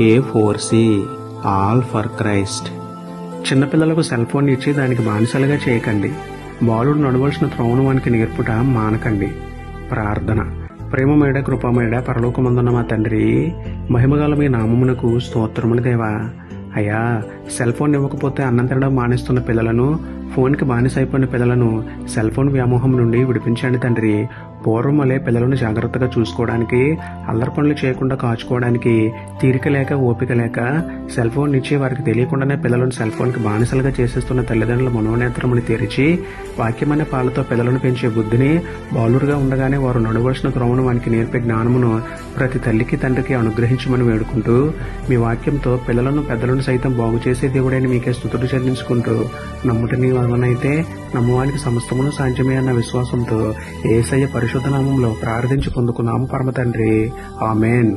A four C all for Christ చిన్నపిల్లలకు cell phone ఇచ్చి దానికి బానిసలుగా చేయకండి. బాలుడు నడవలసిన త్రోవను వానికి నేర్పుట మానకండి. ప్రార్థన. ప్రేమమేడ కృపమేడ పరలోకమందున్న మా తండ్రి మహిమగల మీ నామమునకు స్తోత్రములు దేవా. అయ్యా సెల్ ఫోన్ ఇవ్వకపోతే అన్నం తినడం మానేస్తున్న పిల్లలను ఫోన్కి బానిస అయిపోయిన పిల్లలను సెల్ ఫోన్ వ్యామోహం నుండి విడిపించండి తండ్రి. పూర్వం వలె పిల్లలను జాగ్రత్తగా చూసుకోవడానికి అల్లరి పనులు చేయకుండా కాచుకోవడానికి తీరిక లేక ఓపిక లేక సెల్ ఫోన్ ఇచ్చి వారికి తెలియకుండానే పిల్లలను సెల్ ఫోన్కి బానిసలుగా చేసేస్తున్న తల్లిదండ్రుల మనోనేత్రముని తెరిచి వాక్యమైన పాలతో పిల్లలను పెంచే బుద్ధిని బాలురుగా ఉండగానే వారు నడవలసిన క్రమను వానికి నేర్పే జ్ఞానమును ప్రతి తల్లికి తండ్రికి అనుగ్రహించమని వేడుకుంటూ మీ వాక్యంతో పిల్లలను పెద్దలను సైతం బాగు చేసే దేవుడైన మీకే స్థుతులు చెల్లించుకుంటూ నమ్ముటని నీ నమ్మవానికి సమస్తమును సాధ్యమే అన్న విశ్వాసంతో ఏసయ్య పరిశుద్ధ నామంలో ప్రార్థించి పొందుకున్నాము పరమ తండ్రి. ఆమెన్.